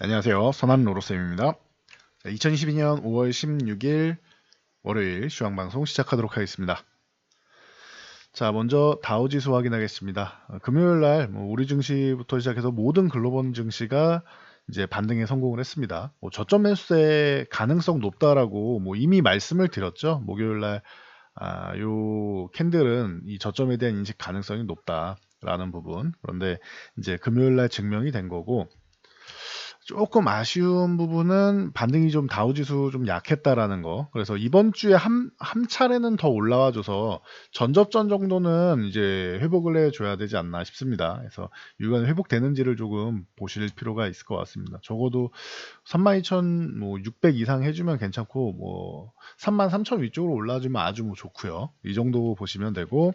안녕하세요. 선한 로로쌤입니다. 2022년 5월 16일 월요일 주황방송 시작하도록 하겠습니다. 자, 먼저 다우지수 확인하겠습니다. 어, 금요일 날뭐 우리 증시부터 시작해서 모든 글로벌 증시가 이제 반등에 성공을 했습니다. 뭐 저점 매수세 가능성 높다라고 뭐 이미 말씀을 드렸죠. 목요일 날 아, 요 캔들은 이 저점에 대한 인식 가능성이 높다라는 부분. 그런데 이제 금요일 날 증명이 된 거고 조금 아쉬운 부분은 반등이 좀 다우지수 좀 약했다라는 거. 그래서 이번 주에 한, 한 차례는 더 올라와줘서 전접전 정도는 이제 회복을 해줘야 되지 않나 싶습니다. 그래서 유관 회복되는지를 조금 보실 필요가 있을 것 같습니다. 적어도 32,600 이상 해주면 괜찮고 뭐 33,000 위쪽으로 올라와주면 아주 뭐 좋고요. 이 정도 보시면 되고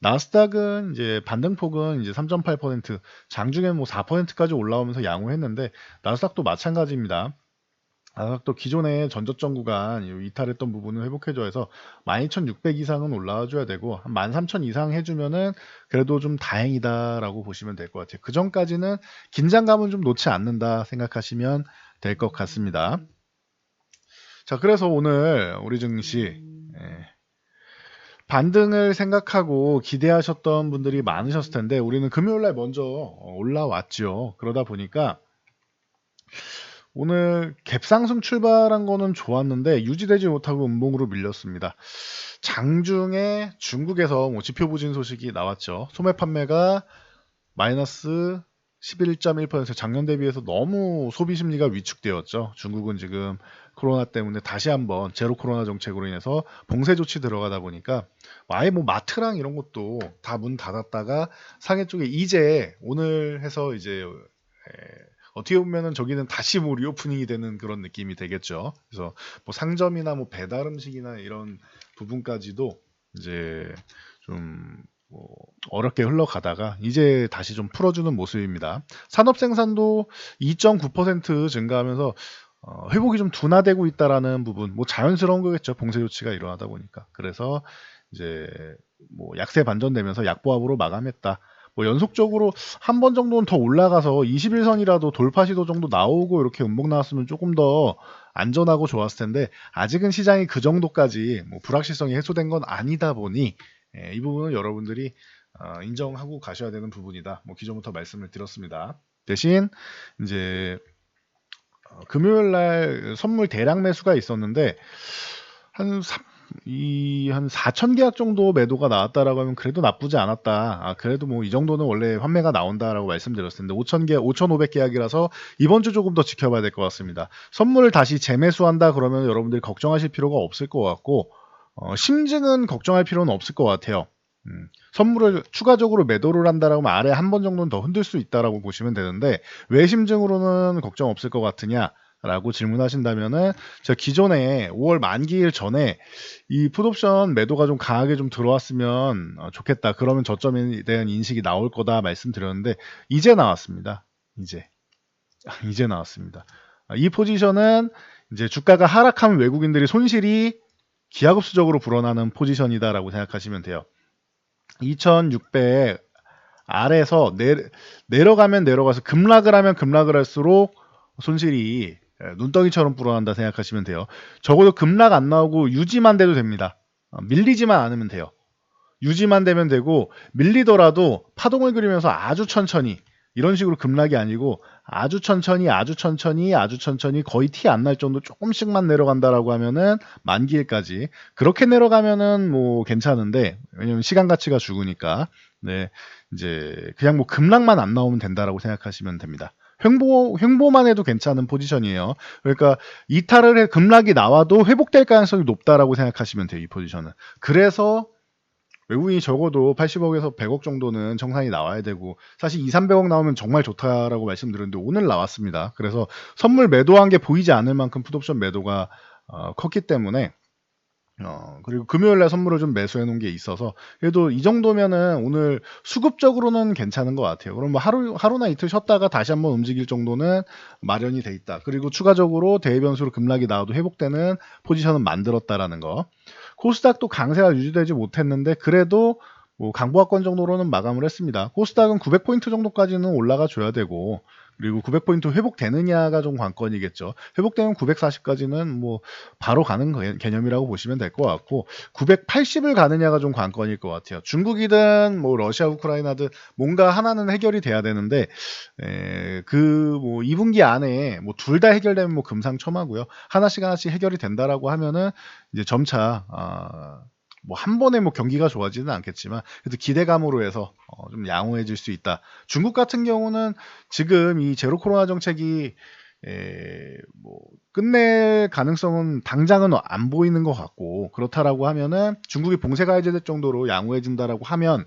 나스닥은 이제 반등폭은 이제 3.8% 장중에 뭐 4%까지 올라오면서 양호했는데 나스닥도 마찬가지입니다. 나스닥도 기존의 전저점 구간 이탈했던 부분을 회복해줘서 12,600 이상은 올라와줘야 되고 한13,000 이상 해주면은 그래도 좀 다행이다라고 보시면 될 것 같아요. 그 전까지는 긴장감은 좀 놓지 않는다 생각하시면 될 것 같습니다. 자, 그래서 오늘 우리 증시 예, 반등을 생각하고 기대하셨던 분들이 많으셨을 텐데 우리는 금요일 날 먼저 올라왔죠. 그러다 보니까 오늘 갭상승 출발한 거는 좋았는데 유지되지 못하고 음봉으로 밀렸습니다. 장중에 중국에서 뭐 지표 부진 소식이 나왔죠. 소매 판매가 마이너스 11.1% 작년 대비해서 너무 소비 심리가 위축되었죠. 중국은 지금 코로나 때문에 다시 한번 제로 코로나 정책으로 인해서 봉쇄 조치 들어가다 보니까 아예 뭐 마트랑 이런 것도 다 문 닫았다가 상해 쪽에 이제 오늘 해서 이제 어떻게 보면은 저기는 다시 뭐 리오프닝이 되는 그런 느낌이 되겠죠. 그래서 뭐 상점이나 뭐 배달 음식이나 이런 부분까지도 이제 좀 뭐 어렵게 흘러가다가 이제 다시 좀 풀어주는 모습입니다. 산업 생산도 2.9% 증가하면서 어, 회복이 좀 둔화되고 있다라는 부분, 뭐 자연스러운 거겠죠. 봉쇄 조치가 일어나다 보니까. 그래서 이제 뭐 약세 반전되면서 약보합으로 마감했다. 뭐 연속적으로 한 번 정도는 더 올라가서 21선이라도 돌파 시도 정도 나오고 이렇게 음봉 나왔으면 조금 더 안전하고 좋았을 텐데 아직은 시장이 그 정도까지 뭐 불확실성이 해소된 건 아니다 보니 예, 이 부분은 여러분들이 어, 인정하고 가셔야 되는 부분이다. 뭐 기존부터 말씀을 드렸습니다. 대신 이제 어, 금요일 날 선물 대량 매수가 있었는데 한 3, 이 한 4천 계약 정도 매도가 나왔다라고 하면 그래도 나쁘지 않았다. 아, 그래도 뭐 이 정도는 원래 환매가 나온다라고 말씀드렸을 텐데 5천 개, 5,500 계약이라서 이번 주 조금 더 지켜봐야 될 것 같습니다. 선물을 다시 재매수한다 그러면 여러분들이 걱정하실 필요가 없을 것 같고 어, 심증은 걱정할 필요는 없을 것 같아요. 음, 선물을 추가적으로 매도를 한다라고 하면 아래 한 번 정도는 더 흔들 수 있다라고 보시면 되는데 왜 심증으로는 걱정 없을 것 같으냐? 라고 질문하신다면은 저 기존에 5월 만기일 전에 이 풋옵션 매도가 좀 강하게 좀 들어왔으면 어, 좋겠다. 그러면 저점에 대한 인식이 나올 거다 말씀드렸는데 이제 나왔습니다. 이제 이제 나왔습니다. 아, 이 포지션은 이제 주가가 하락하면 외국인들이 손실이 기하급수적으로 불어나는 포지션이다라고 생각하시면 돼요. 2600 아래에서 내, 내려가면 내려가서 급락을 하면 급락을 할수록 손실이 예, 눈덩이처럼 불어난다 생각하시면 돼요. 적어도 급락 안 나오고 유지만 돼도 됩니다. 어, 밀리지만 않으면 돼요. 유지만 되면 되고 밀리더라도 파동을 그리면서 아주 천천히 이런 식으로 급락이 아니고 아주 천천히 아주 천천히 아주 천천히 거의 티 안 날 정도 조금씩만 내려간다라고 하면은 만기일까지 그렇게 내려가면은 뭐 괜찮은데 왜냐면 시간 가치가 죽으니까 네 이제 그냥 뭐 급락만 안 나오면 된다라고 생각하시면 됩니다. 횡보 횡보만 해도 괜찮은 포지션이에요. 그러니까 이탈을 해 급락이 나와도 회복될 가능성이 높다라고 생각하시면 돼요. 이 포지션은. 그래서 외국인이 적어도 80억에서 100억 정도는 정산이 나와야 되고 사실 2, 300억 나오면 정말 좋다라고 말씀드렸는데 오늘 나왔습니다. 그래서 선물 매도한 게 보이지 않을 만큼 풋옵션 매도가 어, 컸기 때문에 어, 그리고 금요일 날 선물을 좀 매수해 놓은 게 있어서 그래도 이 정도면은 오늘 수급적으로는 괜찮은 것 같아요. 그럼 뭐 하루, 하루나 이틀 쉬었다가 다시 한번 움직일 정도는 마련이 돼 있다. 그리고 추가적으로 대외 변수로 급락이 나와도 회복되는 포지션은 만들었다라는 거. 코스닥도 강세가 유지되지 못했는데 그래도 뭐 강보합권 정도로는 마감을 했습니다. 코스닥은 900포인트 정도까지는 올라가 줘야 되고 그리고 900포인트 회복되느냐가 좀 관건이겠죠. 회복되면 940까지는 뭐 바로 가는 거- 개념이라고 보시면 될 것 같고 980을 가느냐가 좀 관건일 것 같아요. 중국이든 뭐 러시아 우크라이나든 뭔가 하나는 해결이 돼야 되는데 그 뭐 2분기 안에 뭐 둘 다 해결되면 뭐 금상첨화고요. 하나씩 하나씩 해결이 된다라고 하면은 이제 점차 아, 뭐 한 번에 뭐 경기가 좋아지는 않겠지만 그래도 기대감으로 해서 어, 좀 양호해질 수 있다. 중국 같은 경우는 지금 이 제로 코로나 정책이 에, 뭐 끝낼 가능성은 당장은 안 보이는 것 같고 그렇다라고 하면은 중국이 봉쇄가 해제될 정도로 양호해진다라고 하면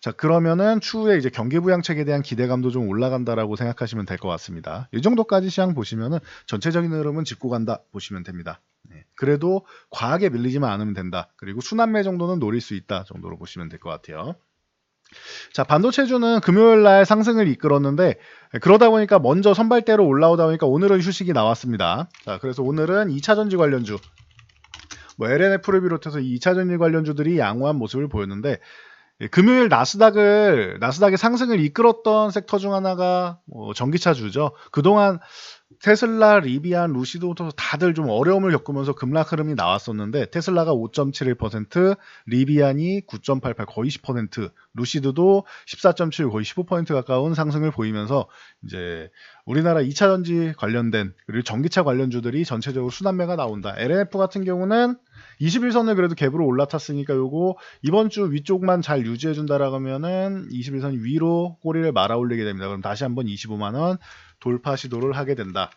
자 그러면은 추후에 이제 경기 부양책에 대한 기대감도 좀 올라간다라고 생각하시면 될 것 같습니다. 이 정도까지 시장 보시면은 전체적인 흐름은 짚고 간다 보시면 됩니다. 네, 그래도 과하게 밀리지만 않으면 된다. 그리고 순환매 정도는 노릴 수 있다 정도로 보시면 될 것 같아요. 자, 반도체주는 금요일 날 상승을 이끌었는데 그러다 보니까 먼저 선발대로 올라오다 보니까 오늘은 휴식이 나왔습니다. 자, 그래서 오늘은 2차 전지 관련주 뭐 LNF를 비롯해서 이 2차 전지 관련주들이 양호한 모습을 보였는데 예, 금요일 나스닥을 나스닥의 상승을 이끌었던 섹터 중 하나가 뭐 전기차주죠. 그동안 테슬라, 리비안, 루시드부터 다들 좀 어려움을 겪으면서 급락 흐름이 나왔었는데 테슬라가 5.71%, 리비안이 9.88 거의 10%, 루시드도 14.7 거의 15% 가까운 상승을 보이면서 이제 우리나라 2차 전지 관련된 그리고 전기차 관련주들이 전체적으로 순환매가 나온다. LNF 같은 경우는 21선을 그래도 갭으로 올라탔으니까 요거 이번 주 위쪽만 잘 유지해 준다라고 하면은 21선 위로 꼬리를 말아 올리게 됩니다. 그럼 다시 한번 25만 원 돌파 시도를 하게 된다.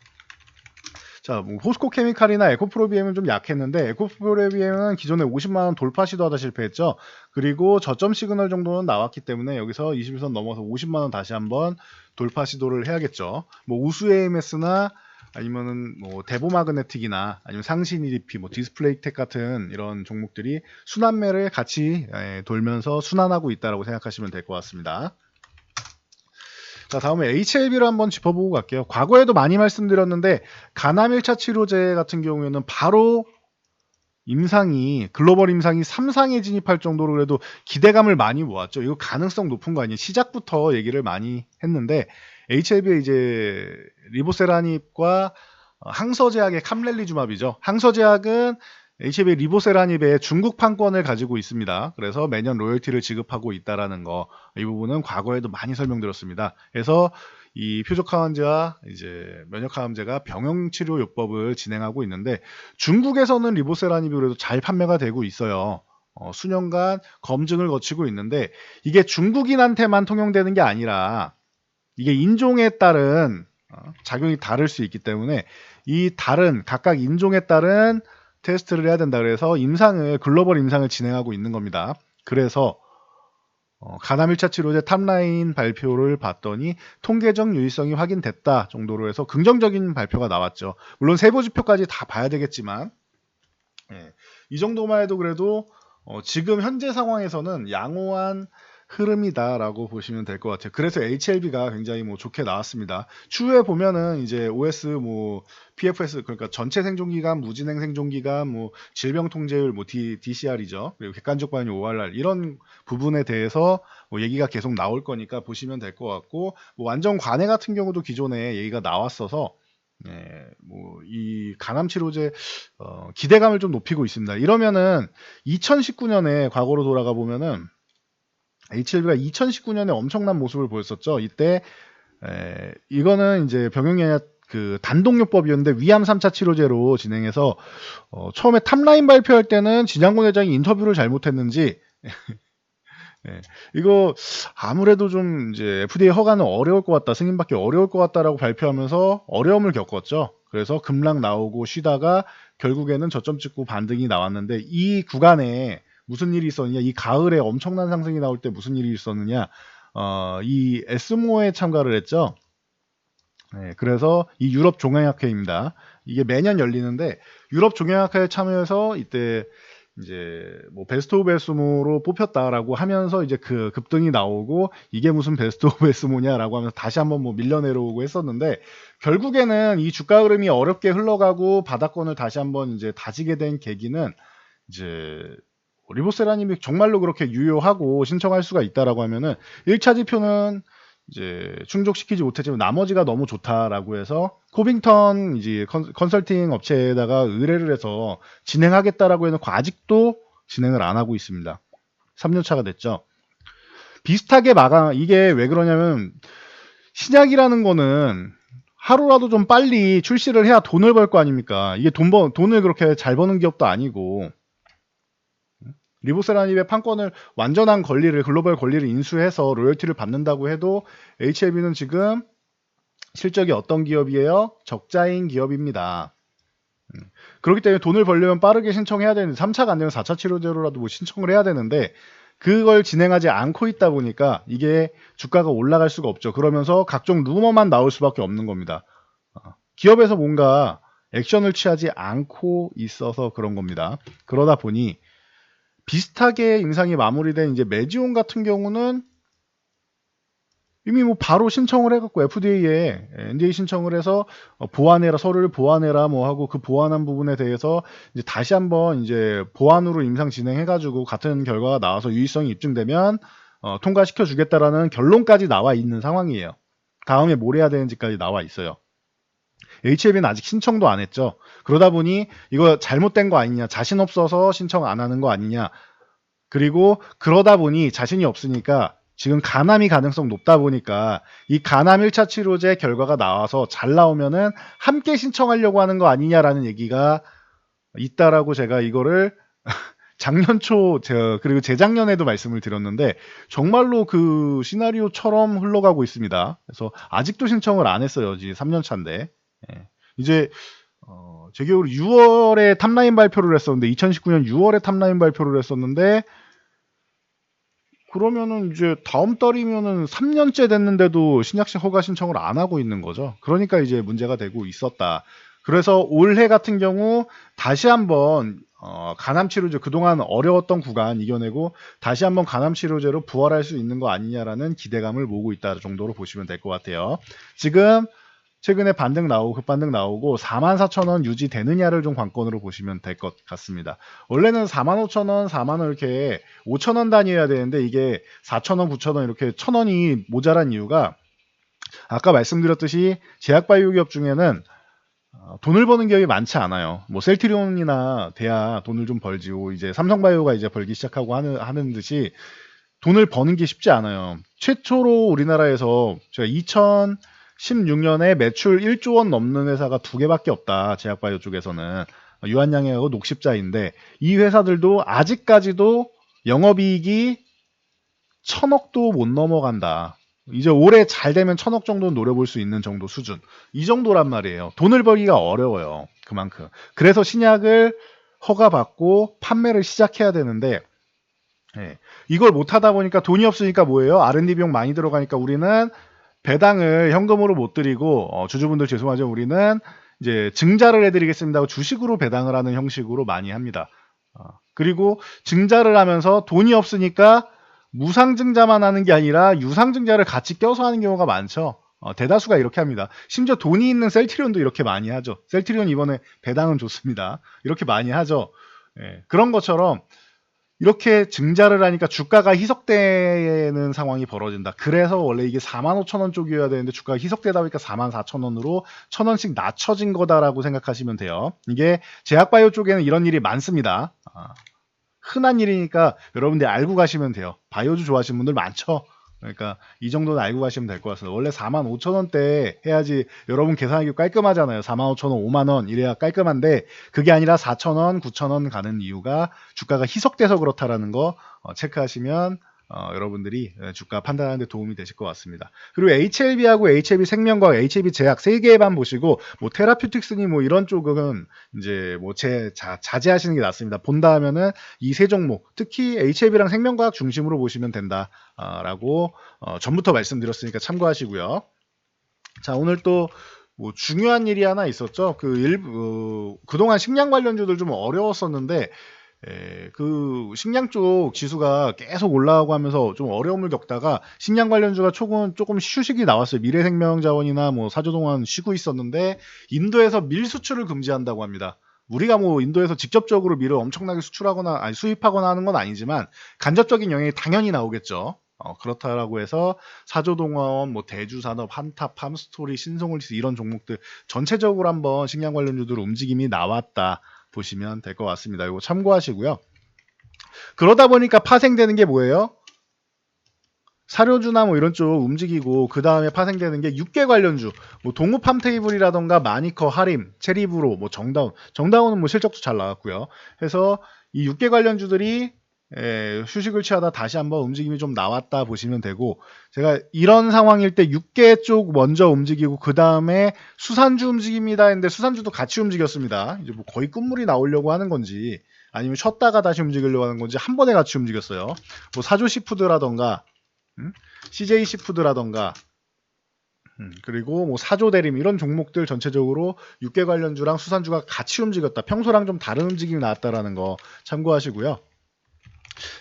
자, 뭐 호스코 케미칼이나 에코프로비엠은 좀 약했는데 에코프로비엠은 기존에 50만 원 돌파 시도하다 실패했죠. 그리고 저점 시그널 정도는 나왔기 때문에 여기서 21선 넘어서 50만 원 다시 한번 돌파 시도를 해야겠죠. 뭐 우수 AMS나 아니면은 뭐 데보 마그네틱이나 아니면 상신 EDP, 뭐 디스플레이 텍 같은 이런 종목들이 순환매를 같이 예, 돌면서 순환하고 있다라고 생각하시면 될 것 같습니다. 자, 다음에 HLB를 한번 짚어보고 갈게요. 과거에도 많이 말씀드렸는데 가남 1차 치료제 같은 경우에는 바로 임상이 글로벌 임상이 3상에 진입할 정도로 그래도 기대감을 많이 모았죠. 이거 가능성 높은 거 아니에요. 시작부터 얘기를 많이 했는데 HLB의 이제 리보세라닙과 어, 항서제약의 캄렐리주맙이죠. 항서제약은 HLB 리보세라닙의 중국 판권을 가지고 있습니다. 그래서 매년 로열티를 지급하고 있다라는 거 이 부분은 과거에도 많이 설명드렸습니다. 그래서 이 표적항암제와 이제 면역항암제가 병용 치료 요법을 진행하고 있는데 중국에서는 리보세라닙이 그래도 잘 판매가 되고 있어요. 어, 수년간 검증을 거치고 있는데 이게 중국인한테만 통용되는 게 아니라 이게 인종에 따른 어, 작용이 다를 수 있기 때문에 이 다른 각각 인종에 따른 테스트를 해야 된다 그래서 임상을 글로벌 임상을 진행하고 있는 겁니다. 그래서 어, 가남 1차 치료제 탑라인 발표를 봤더니 통계적 유의성이 확인됐다 정도로 해서 긍정적인 발표가 나왔죠. 물론 세부 지표까지 다 봐야 되겠지만 예, 이 정도만 해도 그래도 어, 지금 현재 상황에서는 양호한 흐름이다라고 보시면 될 것 같아요. 그래서 HLB가 굉장히 뭐 좋게 나왔습니다. 추후에 보면은 이제 OS 뭐 PFS 그러니까 전체 생존 기간, 무진행 생존 기간, 뭐 질병 통제율, 뭐 D, DCR이죠. 그리고 객관적 반응 ORR 이런 부분에 대해서 뭐 얘기가 계속 나올 거니까 보시면 될 것 같고 뭐 완전 관해 같은 경우도 기존에 얘기가 나왔어서 예, 뭐 이 간암 치료제 어, 기대감을 좀 높이고 있습니다. 이러면은 2019년에 과거로 돌아가 보면은 HLB가 2019년에 엄청난 모습을 보였었죠. 이때 에, 이거는 이제 병용연약 그 단독요법이었는데 위암 3차 치료제로 진행해서 어, 처음에 탑라인 발표할 때는 진양곤 회장이 인터뷰를 잘못했는지 예, 이거 아무래도 좀 이제 FDA 허가는 어려울 것 같다 승인받기 어려울 것 같다라고 발표하면서 어려움을 겪었죠. 그래서 급락 나오고 쉬다가 결국에는 저점 찍고 반등이 나왔는데 이 구간에 무슨 일이 있었느냐 이 가을에 엄청난 상승이 나올 때 무슨 일이 있었느냐 어, 이 에스모에 참가를 했죠. 네, 그래서 이 유럽 종양학회입니다. 이게 매년 열리는데 유럽 종양학회에 참여해서 이때 이제 뭐 베스트 오브 에스모로 뽑혔다라고 하면서 이제 그 급등이 나오고 이게 무슨 베스트 오브 에스모냐라고 하면서 다시 한번 뭐 밀려 내려오고 했었는데 결국에는 이 주가 흐름이 어렵게 흘러가고 바닥권을 다시 한번 이제 다지게 된 계기는 이제 리보세라님이 정말로 그렇게 유효하고 신청할 수가 있다라고 하면은 1차 지표는 이제 충족시키지 못했지만 나머지가 너무 좋다라고 해서 코빙턴 이제 컨, 컨설팅 업체에다가 의뢰를 해서 진행하겠다라고 해놓고 아직도 진행을 안 하고 있습니다. 3년 차가 됐죠. 비슷하게 마감 이게 왜 그러냐면 신약이라는 거는 하루라도 좀 빨리 출시를 해야 돈을 벌 거 아닙니까? 이게 돈 버, 돈을 그렇게 잘 버는 기업도 아니고 리보세라닙의 판권을 완전한 권리를 글로벌 권리를 인수해서 로열티를 받는다고 해도 HLB는 지금 실적이 어떤 기업이에요? 적자인 기업입니다. 음, 그렇기 때문에 돈을 벌려면 빠르게 신청해야 되는데 3차가 안 되면 4차 치료제로라도 뭐 신청을 해야 되는데 그걸 진행하지 않고 있다 보니까 이게 주가가 올라갈 수가 없죠. 그러면서 각종 루머만 나올 수밖에 없는 겁니다. 어, 기업에서 뭔가 액션을 취하지 않고 있어서 그런 겁니다. 그러다 보니 비슷하게 임상이 마무리된 이제 메지온 같은 경우는 이미 뭐 바로 신청을 해갖고 FDA에 NDA 신청을 해서 어, 보완해라 서류를 보완해라 뭐 하고 그 보완한 부분에 대해서 이제 다시 한번 이제 보완으로 임상 진행해가지고 같은 결과가 나와서 유의성이 입증되면 어, 통과시켜 주겠다라는 결론까지 나와 있는 상황이에요. 다음에 뭘 해야 되는지까지 나와 있어요. HLB는 아직 신청도 안 했죠. 그러다 보니 이거 잘못된 거 아니냐, 자신 없어서 신청 안 하는 거 아니냐. 그리고 그러다 보니 자신이 없으니까 지금 간암이 가능성 높다 보니까 이 간암 1차 치료제 결과가 나와서 잘 나오면은 함께 신청하려고 하는 거 아니냐라는 얘기가 있다라고 제가 이거를 작년 초 저, 그리고 재작년에도 말씀을 드렸는데 정말로 그 시나리오처럼 흘러가고 있습니다. 그래서 아직도 신청을 안 했어요. 이제 3년 차인데. 예. 이제 어, 제 기억으로 6월에 탑라인 발표를 했었는데 2019년 6월에 탑라인 발표를 했었는데 그러면은 이제 다음 달이면은 3년째 됐는데도 신약식 허가 신청을 안 하고 있는 거죠. 그러니까 이제 문제가 되고 있었다. 그래서 올해 같은 경우 다시 한번 어, 간암 치료제 그동안 어려웠던 구간 이겨내고 다시 한번 간암 치료제로 부활할 수 있는 거 아니냐라는 기대감을 모으고 있다 정도로 보시면 될 것 같아요. 지금 최근에 반등 나오고 급반등 나오고 44,000원 유지되느냐를 좀 관건으로 보시면 될 것 같습니다. 원래는 45,000원, 4만원 이렇게 5,000원 단위여야 되는데 이게 4,000원, 9,000원 이렇게 1,000원이 모자란 이유가 아까 말씀드렸듯이 제약바이오 기업 중에는 어, 돈을 버는 기업이 많지 않아요. 뭐 셀트리온이나 돼야 돈을 좀 벌지고 이제 삼성바이오가 이제 벌기 시작하고 하는 하는 듯이 돈을 버는 게 쉽지 않아요. 최초로 우리나라에서 제가 2000 16년에 매출 1조 원 넘는 회사가 두 개밖에 없다. 제약바이오 쪽에서는 유한양해하고 녹십자인데 이 회사들도 아직까지도 영업이익이 천억도 못 넘어간다. 이제 올해 잘 되면 천억 정도는 노려볼 수 있는 정도 수준. 이 정도란 말이에요. 돈을 벌기가 어려워요. 그만큼. 그래서 신약을 허가받고 판매를 시작해야 되는데 예, 이걸 못하다 보니까 돈이 없으니까 뭐예요? R&D 비용 많이 들어가니까 우리는 배당을 현금으로 못 드리고 어, 주주분들 죄송하죠. 우리는 이제 증자를 해드리겠습니다 하고 주식으로 배당을 하는 형식으로 많이 합니다. 어, 그리고 증자를 하면서 돈이 없으니까 무상증자만 하는 게 아니라 유상증자를 같이 껴서 하는 경우가 많죠. 어, 대다수가 이렇게 합니다. 심지어 돈이 있는 셀트리온도 이렇게 많이 하죠. 셀트리온 이번에 배당은 좋습니다. 이렇게 많이 하죠. 예, 그런 것처럼 이렇게 증자를 하니까 주가가 희석되는 상황이 벌어진다. 그래서 원래 이게 4만 5천 원 쪽이어야 되는데 주가가 희석되다 보니까 4만 4천 원으로 천 원씩 낮춰진 거다라고 생각하시면 돼요. 이게 제약바이오 쪽에는 이런 일이 많습니다. 아, 흔한 일이니까 여러분들 알고 가시면 돼요. 바이오주 좋아하시는 분들 많죠. 그러니까 이 정도는 알고 가시면 될 것 같습니다. 원래 4만 5천 원대 해야지 여러분 계산하기 깔끔하잖아요. 4만 5천 원, 5만 원 이래야 깔끔한데 그게 아니라 4천 원, 9천 원 가는 이유가 주가가 희석돼서 그렇다라는 거 어, 체크하시면 어, 여러분들이 주가 판단하는 데 도움이 되실 것 같습니다. 그리고 HLB하고 HLB 생명과학, HLB 제약 세 개만 보시고 뭐 테라퓨틱스니 뭐 이런 쪽은 이제 뭐제 자제하시는 게 낫습니다. 본다 하면은 이 세 종목, 특히 HLB랑 생명과학 중심으로 보시면 된다라고 어, 전부터 말씀드렸으니까 참고하시고요. 자, 오늘 또뭐 중요한 일이 하나 있었죠. 그 일부 어, 그동안 식량 관련주들 좀 어려웠었는데 예, 그 식량 쪽 지수가 계속 올라가고 하면서 좀 어려움을 겪다가 식량 관련주가 조금 조금 휴식이 나왔어요. 미래생명자원이나 뭐 사조동안 쉬고 있었는데 인도에서 밀 수출을 금지한다고 합니다. 우리가 뭐 인도에서 직접적으로 밀을 엄청나게 수출하거나 아니 수입하거나 하는 건 아니지만 간접적인 영향이 당연히 나오겠죠. 어, 그렇다라고 해서 사조동원, 뭐 대주산업, 한타, 팜스토리, 신성홀리스 이런 종목들 전체적으로 한번 식량 관련주들 움직임이 나왔다 보시면 될 것 같습니다. 이거 참고하시고요. 그러다 보니까 파생되는 게 뭐예요? 사료주나 뭐 이런 쪽 움직이고 그 다음에 파생되는 게 육계 관련주 뭐 동우 팜 테이블이라던가 마니커 하림 체리브로 뭐 정다운 정다운은 뭐 실적도 잘 나왔고요 해서 이 육계 관련주들이 에, 휴식을 취하다 다시 한번 움직임이 좀 나왔다 보시면 되고 제가 이런 상황일 때 육계 쪽 먼저 움직이고 그 다음에 수산주 움직입니다 했는데 수산주도 같이 움직였습니다 이제 뭐 거의 끝물이 나오려고 하는 건지 아니면 쉬었다가 다시 움직이려고 하는 건지 한 번에 같이 움직였어요 뭐 사조 시푸드라던가 음? CJ 시푸드라던가 음, 그리고 뭐 사조 대림 이런 종목들 전체적으로 육계 관련주랑 수산주가 같이 움직였다. 평소랑 좀 다른 움직임이 나왔다라는 거 참고하시고요.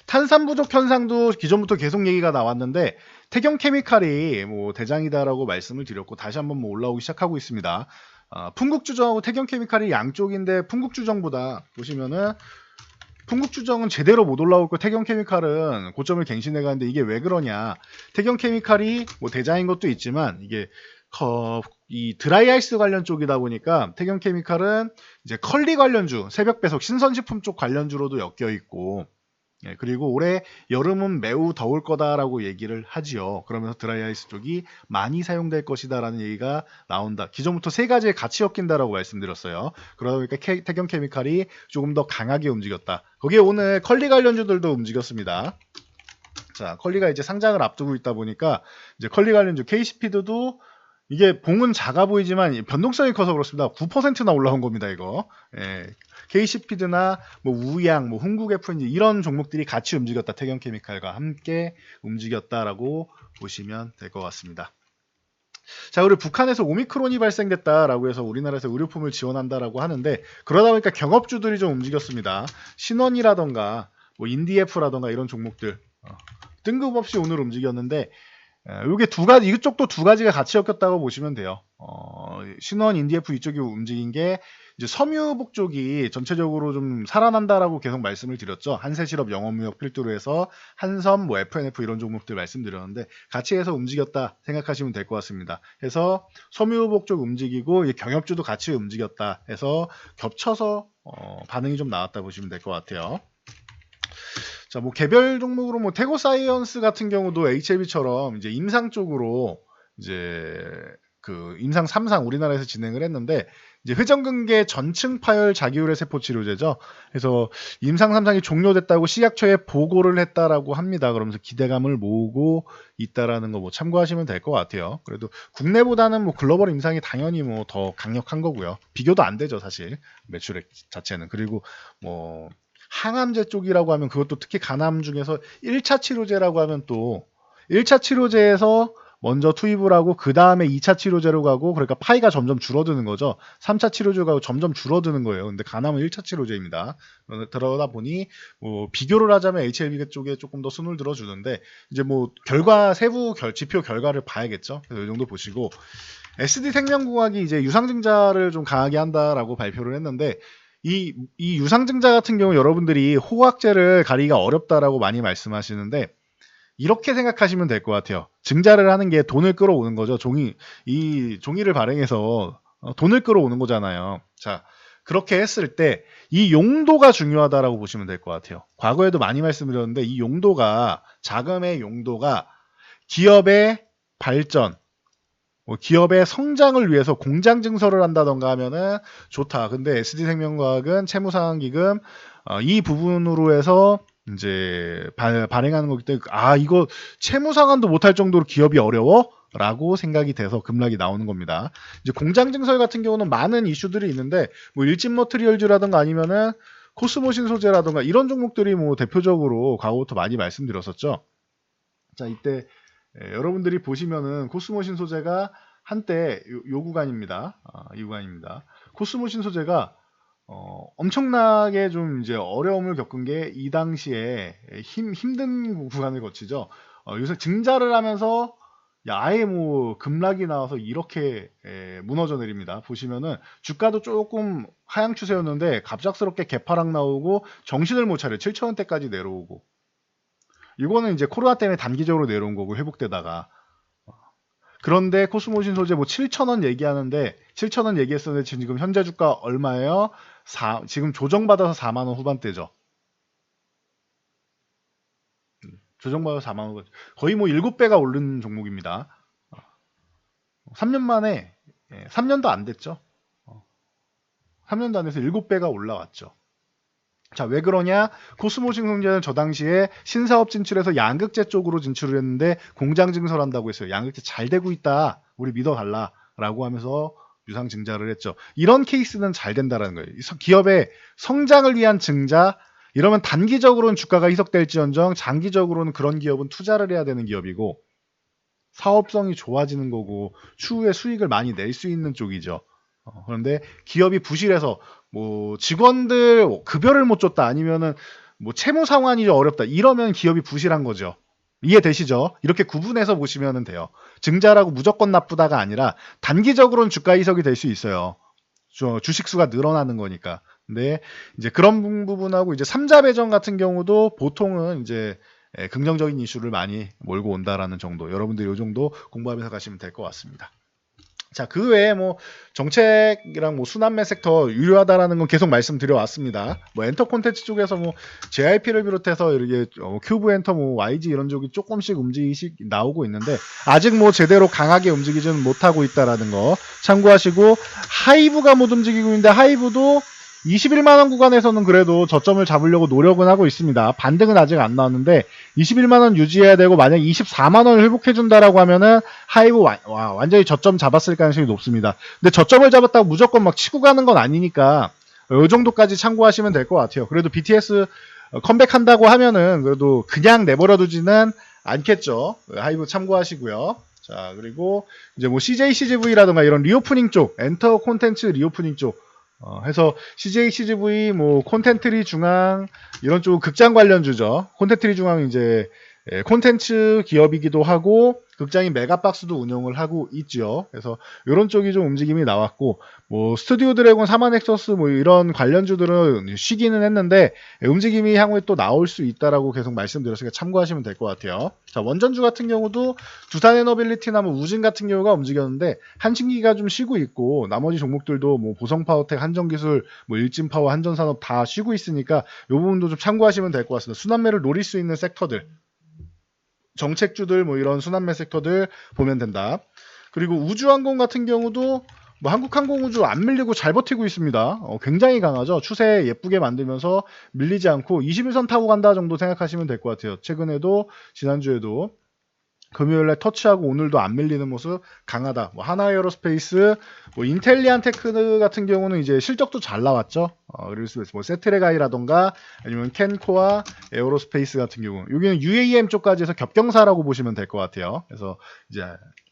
탄산 부족 현상도 기존부터 계속 얘기가 나왔는데 태경 케미칼이 뭐 대장이다라고 말씀을 드렸고 다시 한번 뭐 올라오기 시작하고 있습니다. 아, 풍국주정하고 태경 케미칼이 양쪽인데 풍국주정보다 보시면은 풍국주정은 제대로 못 올라올 거 태경 케미칼은 고점을 갱신해 가는데 이게 왜 그러냐? 태경 케미칼이 뭐 대장인 것도 있지만 이게 커, 이 드라이 아이스 관련 쪽이다 보니까 태경 케미칼은 이제 컬리 관련주, 새벽 배속, 신선식품 쪽 관련주로도 엮여 있고 예, 그리고 올해 여름은 매우 더울 거다라고 얘기를 하지요. 그러면서 드라이아이스 쪽이 많이 사용될 것이다라는 얘기가 나온다. 기존부터 세 가지에 같이 엮인다라고 말씀드렸어요. 그러다 보니까 케, 태경 케미칼이 조금 더 강하게 움직였다. 거기에 오늘 컬리 관련주들도 움직였습니다. 자, 컬리가 이제 상장을 앞두고 있다 보니까 이제 컬리 관련주 KC피드도 이게 봉은 작아 보이지만 변동성이 커서 그렇습니다. 9%나 올라온 겁니다, 이거. 예. KC피드나 뭐 우양, 뭐 흥국 FNG 이런 종목들이 같이 움직였다. 태경케미칼과 함께 움직였다라고 보시면 될 것 같습니다. 자, 우리 북한에서 오미크론이 발생됐다라고 해서 우리나라에서 의료품을 지원한다라고 하는데 그러다 보니까 경업주들이 좀 움직였습니다. 신원이라던가 뭐 인디에프라던가 이런 종목들 어, 뜬금없이 오늘 움직였는데 이게 두 가지 이쪽도 두 가지가 같이 엮였다고 보시면 돼요. 어, 신원 인디에프 이쪽이 움직인 게 이제 섬유복 쪽이 전체적으로 좀 살아난다라고 계속 말씀을 드렸죠. 한세실업 영업무역 필두로 해서 한섬, 뭐 FNF 이런 종목들 말씀드렸는데 같이 해서 움직였다 생각하시면 될 것 같습니다. 해서 섬유복 쪽 움직이고 경협주도 같이 움직였다 해서 겹쳐서 어, 반응이 좀 나왔다 보시면 될 것 같아요. 자, 뭐 개별 종목으로 뭐 태고 사이언스 같은 경우도 HLB처럼 이제 임상 쪽으로 이제 그 임상 3상 우리나라에서 진행을 했는데 이제 회전근개 전층 파열 자기우래 세포 치료제죠. 그래서 임상 3상이 종료됐다고 식약처에 보고를 했다라고 합니다. 그러면서 기대감을 모으고 있다라는 거 뭐 참고하시면 될 것 같아요. 그래도 국내보다는 뭐 글로벌 임상이 당연히 뭐 더 강력한 거고요. 비교도 안 되죠, 사실. 매출액 자체는. 그리고 뭐 항암제 쪽이라고 하면 그것도 특히 간암 중에서 1차 치료제라고 하면 또 1차 치료제에서 먼저 투입을 하고 그 다음에 2차 치료제로 가고 그러니까 파이가 점점 줄어드는 거죠. 3차 치료제가 점점 줄어드는 거예요. 근데 간암은 1차 치료제입니다. 들어다 보니 뭐 비교를 하자면 HLB 쪽에 조금 더 손을 들어주는데 이제 뭐 결과 세부 결, 지표 결과를 봐야겠죠. 그래서 이 정도 보시고 SD 생명공학이 이제 유상증자를 좀 강하게 한다라고 발표를 했는데 이, 이 유상증자 같은 경우 여러분들이 호각제를 가리기가 어렵다라고 많이 말씀하시는데 이렇게 생각하시면 될 것 같아요. 증자를 하는 게 돈을 끌어오는 거죠. 종이 이 종이를 발행해서 어, 돈을 끌어오는 거잖아요. 자 그렇게 했을 때 이 용도가 중요하다라고 보시면 될 것 같아요. 과거에도 많이 말씀드렸는데 이 용도가 자금의 용도가 기업의 발전, 뭐 기업의 성장을 위해서 공장 증설을 한다던가 하면은 좋다. 근데 SD생명과학은 채무상환기금 어, 이 부분으로 해서 이제 발, 발행하는 거기 때문에 아 이거 채무 상환도 못할 정도로 기업이 어려워? 라고 생각이 돼서 급락이 나오는 겁니다. 이제 공장 증설 같은 경우는 많은 이슈들이 있는데 뭐 일진 머트리얼즈라든가 아니면은 코스모신 소재라든가 이런 종목들이 뭐 대표적으로 과거부터 많이 말씀드렸었죠. 자 이때 예, 여러분들이 보시면은 코스모신 소재가 한때 요, 요 구간입니다. 아, 이 구간입니다. 코스모신 소재가 어, 엄청나게 좀 이제 어려움을 겪은 게 이 당시에 힘, 힘든 구간을 거치죠. 어, 요새 증자를 하면서 야, 아예 뭐 급락이 나와서 이렇게 에, 무너져 내립니다. 보시면은 주가도 조금 하향 추세였는데 갑작스럽게 개파락 나오고 정신을 못 차려 7천원대까지 내려오고 이거는 이제 코로나 때문에 단기적으로 내려온 거고 회복되다가 그런데 코스모신 소재 뭐 7,000원 얘기하는데 7,000원 얘기했었는데 지금 현재 주가 얼마예요? 4, 지금 조정받아서 4만 원 후반대죠. 음, 조정받아서 4만 원 거의 뭐 7배가 오른 종목입니다. 3년 만에 3년도 안 됐죠. 3년도 안 돼서 7배가 올라왔죠. 자, 왜 그러냐? 코스모싱 성재는 저 당시에 신사업 진출해서 양극재 쪽으로 진출을 했는데 공장 증설한다고 했어요. 양극재 잘 되고 있다. 우리 믿어달라. 라고 하면서 유상 증자를 했죠. 이런 케이스는 잘 된다라는 거예요. 기업의 성장을 위한 증자, 이러면 단기적으로는 주가가 희석될지언정 장기적으로는 그런 기업은 투자를 해야 되는 기업이고 사업성이 좋아지는 거고 추후에 수익을 많이 낼 수 있는 쪽이죠. 어, 그런데 기업이 부실해서 뭐 직원들 급여를 못 줬다 아니면은 뭐 채무 상환이 어렵다 이러면 기업이 부실한 거죠. 이해되시죠? 이렇게 구분해서 보시면 돼요. 증자라고 무조건 나쁘다가 아니라 단기적으로는 주가 희석이 될 수 있어요. 주- 주식 수가 늘어나는 거니까. 근데 이제 그런 부분하고 이제 삼자 배정 같은 경우도 보통은 이제 예, 긍정적인 이슈를 많이 몰고 온다라는 정도. 여러분들 이 정도 공부하면서 가시면 될 것 같습니다. 자, 그 외에 뭐 정책이랑 뭐 순환매 섹터 유료하다라는 건 계속 말씀드려 왔습니다. 뭐 엔터 콘텐츠 쪽에서 뭐 JIP를 비롯해서 이렇게 어, 큐브 엔터 뭐 YG 이런 쪽이 조금씩 움직이시 나오고 있는데 아직 뭐 제대로 강하게 움직이지는 못하고 있다라는 거 참고하시고 하이브가 못 움직이고 있는데 하이브도 21만 원 구간에서는 그래도 저점을 잡으려고 노력은 하고 있습니다. 반등은 아직 안 나왔는데 21만 원 유지해야 되고 만약 24만 원을 회복해 준다라고 하면은 하이브 와, 와, 완전히 저점 잡았을 가능성이 높습니다. 근데 저점을 잡았다고 무조건 막 치고 가는 건 아니니까 이 정도까지 참고하시면 될 것 같아요. 그래도 BTS 어, 컴백한다고 하면은 그래도 그냥 내버려 두지는 않겠죠. 하이브 참고하시고요. 자, 그리고 이제 뭐 CJ CGV라든가 이런 리오프닝 쪽, 엔터 콘텐츠 리오프닝 쪽 어, 해서 CJ, CGV, 뭐 콘텐트리 중앙 이런 쪽 극장 관련주죠. 콘텐트리 중앙 이제 예, 콘텐츠 기업이기도 하고 극장이 메가박스도 운영을 하고 있죠. 그래서 이런 쪽이 좀 움직임이 나왔고 뭐 스튜디오 드래곤, 사만 엑서스 뭐 이런 관련주들은 쉬기는 했는데 예, 움직임이 향후에 또 나올 수 있다라고 계속 말씀드렸으니까 참고하시면 될 것 같아요. 자 원전주 같은 경우도 두산 에너빌리티나 뭐 우진 같은 경우가 움직였는데 한신기가 좀 쉬고 있고 나머지 종목들도 뭐 보성 파워텍, 한전기술, 뭐 일진 파워, 한전산업 다 쉬고 있으니까 이 부분도 좀 참고하시면 될 것 같습니다. 순환매를 노릴 수 있는 섹터들 정책주들 뭐 이런 순환매 섹터들 보면 된다. 그리고 우주항공 같은 경우도 뭐 한국항공우주 안 밀리고 잘 버티고 있습니다. 어, 굉장히 강하죠. 추세 예쁘게 만들면서 밀리지 않고 21선 타고 간다 정도 생각하시면 될 것 같아요. 최근에도 지난주에도 금요일날 터치하고 오늘도 안 밀리는 모습 강하다. 뭐 하나 에어로스페이스, 뭐 인텔리안 테크 같은 경우는 이제 실적도 잘 나왔죠. 어, 그래서 뭐 세트레가이라던가 아니면 켄코와 에어로스페이스 같은 경우 여기는 UAM 쪽까지 해서 겹경사라고 보시면 될 것 같아요. 그래서 이제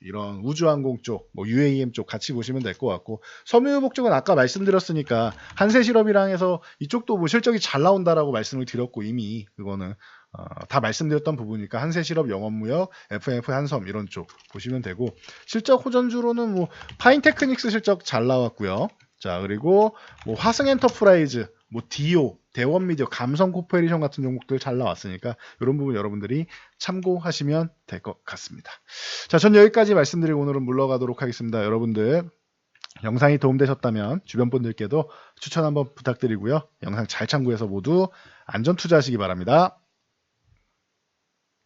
이런 우주항공 쪽, 뭐 UAM 쪽 같이 보시면 될 것 같고 섬유유복 쪽은 아까 말씀드렸으니까 한세실업이랑 해서 이쪽도 뭐 실적이 잘 나온다라고 말씀을 드렸고 이미 그거는 어, 다 말씀드렸던 부분이니까 한세 실업, 영업무역, FF 한섬 이런 쪽 보시면 되고 실적 호전주로는 뭐 파인테크닉스 실적 잘 나왔고요. 자 그리고 뭐 화승엔터프라이즈, 뭐 디오, 대원미디어, 감성 코퍼레이션 같은 종목들 잘 나왔으니까 이런 부분 여러분들이 참고하시면 될 것 같습니다. 자, 전 여기까지 말씀드리고 오늘은 물러가도록 하겠습니다. 여러분들 영상이 도움되셨다면 주변 분들께도 추천 한번 부탁드리고요. 영상 잘 참고해서 모두 안전 투자하시기 바랍니다.